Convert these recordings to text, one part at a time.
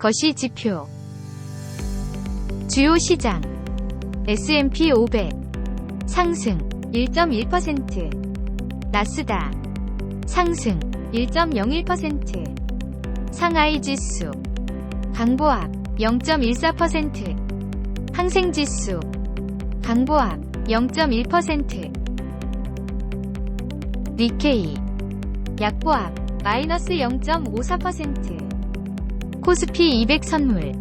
거시 지표. 주요 시장. S&P 500 상승 1.1% 나스닥. 상승 1.01% 상하이 지수. 강보합 0.14% 항생 지수. 강보합 0.1% 니케이. 약보합 마이너스 0.54% 코스피 200 선물.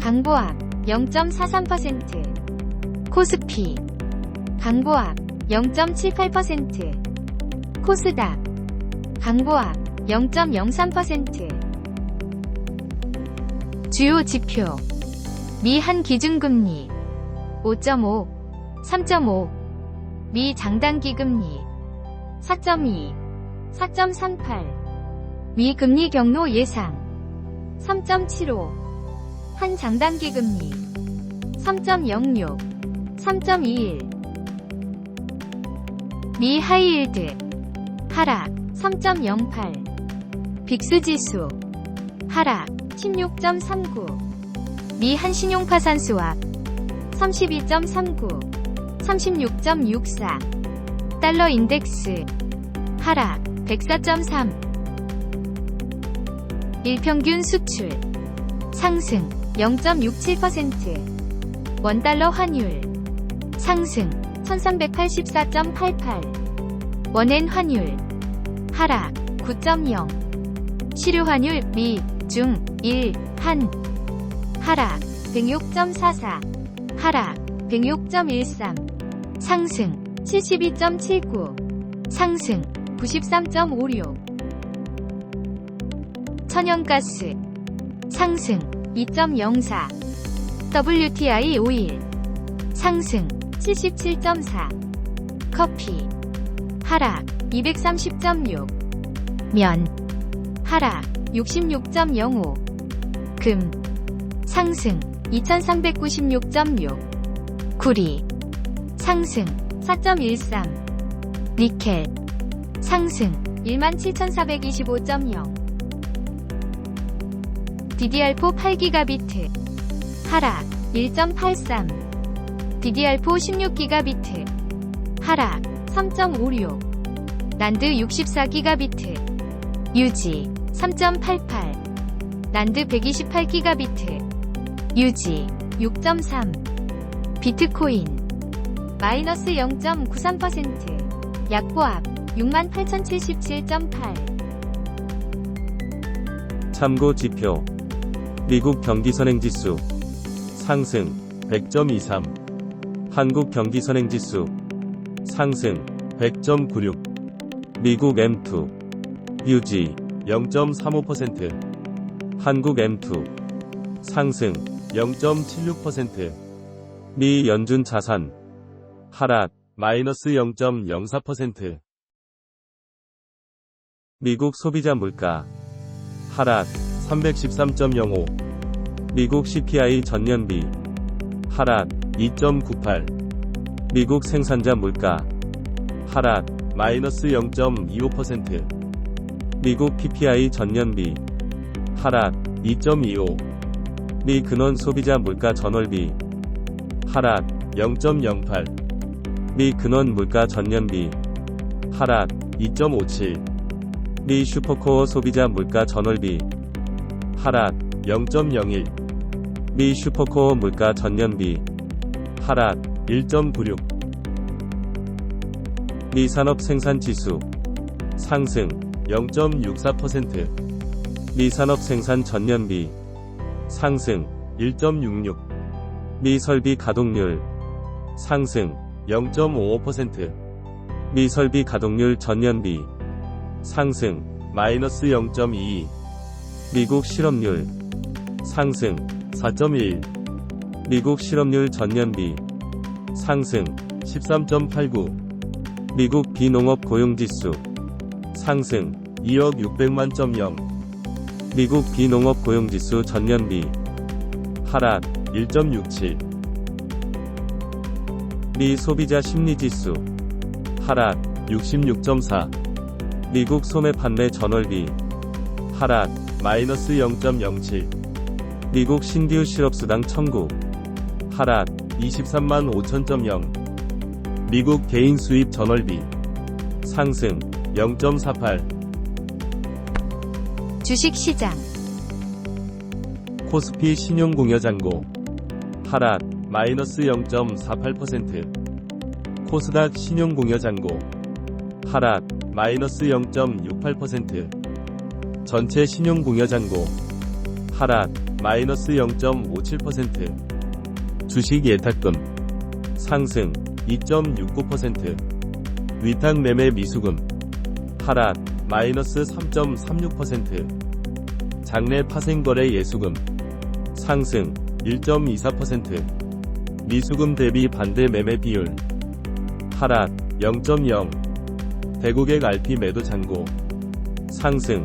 강보합 0.43% 코스피 강보합 0.78% 코스닥 강보합 0.03% 주요 지표. 미 한 기준금리 5.5 3.5 미 장단기 금리 4.2 4.38 미 금리 경로 예상 3.75 한 장단기 금리. 3.06 3.21 미 하이힐드. 하락. 3.08 빅스 지수. 하락. 16.39 미 한신용파산 수합 32.39 36.64 달러 인덱스. 하락. 104.3 일평균 수출. 상승 0.67% 원달러 환율. 상승 1384.88 원엔 환율. 하락 9.0 시류 환율 미, 중, 일, 한. 하락 106.44 하락 106.13 상승 72.79 상승 93.56 천연가스. 상승 2.04 WTI 오일. 상승 77.4 커피. 하락 230.6 면. 하락 66.05 금. 상승 2396.6 구리. 상승 4.13 니켈. 상승 17,425.0 DDR4 8GB 하락 1.83 DDR4 16GB 하락 3.56 난드 64GB 유지 3.88 난드 128GB 유지 6.3 비트코인. 마이너스 0.93% 약보합 68,077.8 참고 지표 미국 경기선행지수 상승 100.23 한국 경기선행지수 상승 100.96 미국 M2 유지 0.35% 한국 M2 상승 0.76%미 연준 자산 하락 마이너스 0.04% 미국 소비자 물가 하락 313.05 미국 CPI 전년비. 하락 2.98 미국 생산자 물가. 하락 마이너스 0.25% 미국 PPI 전년비. 하락 2.25 미 근원 소비자 물가 전월비. 하락 0.08미 근원 물가 전년비. 하락 2.57미 슈퍼코어 소비자 물가 전월비 하락 0.01 미 슈퍼코어 물가 전년비. 하락 1.96 미 산업 생산 지수. 상승 0.64%미 산업 생산 전년비. 상승 1.66 미 설비 가동률. 상승 0.55%미 설비 가동률 전년비. 상승 마이너스 0.22 미국 실업률 상승 4.1 미국 실업률 전년비 상승 13.89 미국 비농업 고용지수 상승 2억 600만 점0 미국 비농업 고용지수 전년비 하락 1.67 미 소비자 심리지수 하락 66.4 미국 소매 판매 전월비 하락 마이너스 0.07 미국 신디우 실업수당 청구. 하락 23만 5천점0. 미국 개인 수입 전월비. 상승 0.48. 주식시장, 코스피 신용공여잔고. 하락 마이너스 0.48%. 코스닥 신용공여잔고. 하락 마이너스 0.68%. 전체 신용공여잔고. 하락 마이너스 0.57%. 주식 예탁금 상승 2.69%. 위탁 매매 미수금 하락 마이너스 3.36%. 장내 파생거래 예수금 상승 1.24%. 미수금 대비 반대 매매 비율 하락 0.0. 대고객 RP 매도 잔고 상승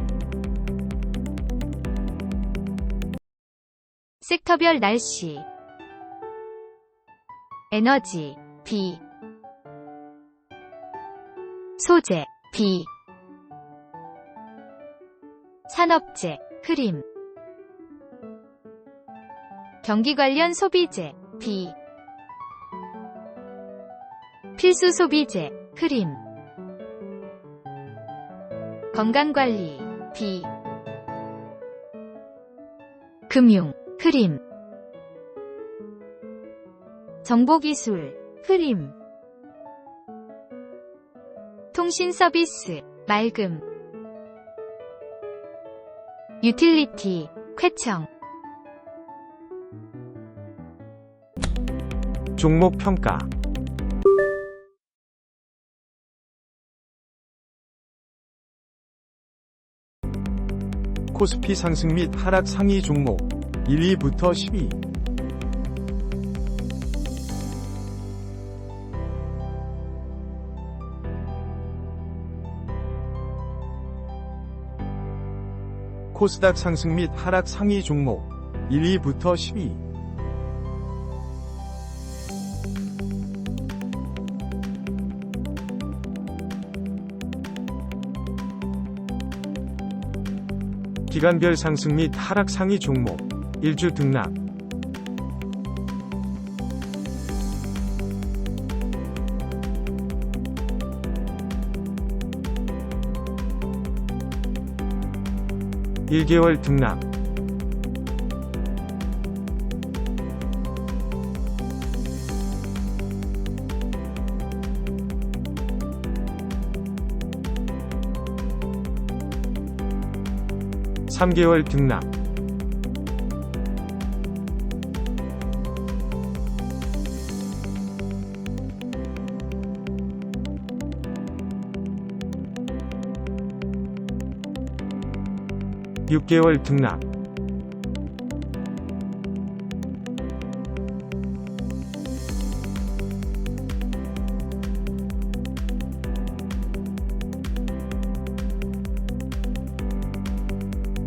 섹터별 날씨, 에너지, B, 소재, B, 산업재, 흐림, 경기 관련 소비재, B, 필수 소비재, 흐림, 건강관리, B, 금융, 흐림. 정보기술, 흐림. 통신 서비스, 맑음. 유틸리티, 쾌청. 종목 평가. 코스피 상승 및 하락 상위 종목 1위부터 10위 코스닥 상승 및 하락 상위 종목 1위부터 10위 기간별 상승 및 하락 상위 종목 1주 등락. 일개월 등락. 삼개월 등락 육개월 등락.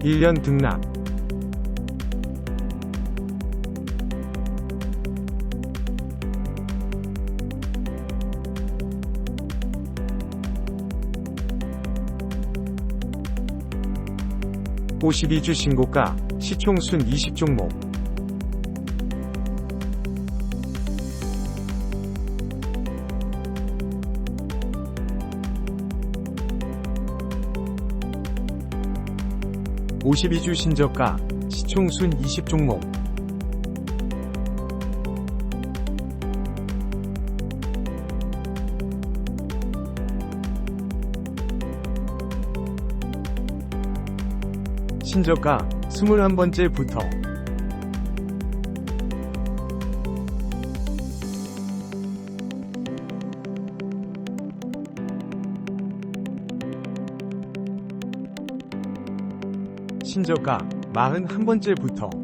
일년 등락 52주 신고가 시총순 20종목. (52주) 신저가 시총순 20종목 신저가 21번째부터. 신저가 41번째부터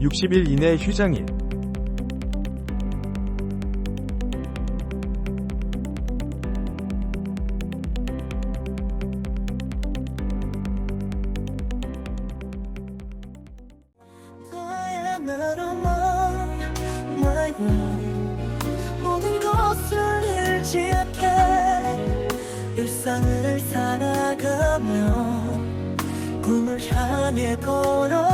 (60일) 이내 휴장일. 일상을 살아가며 꿈을 향해 걸어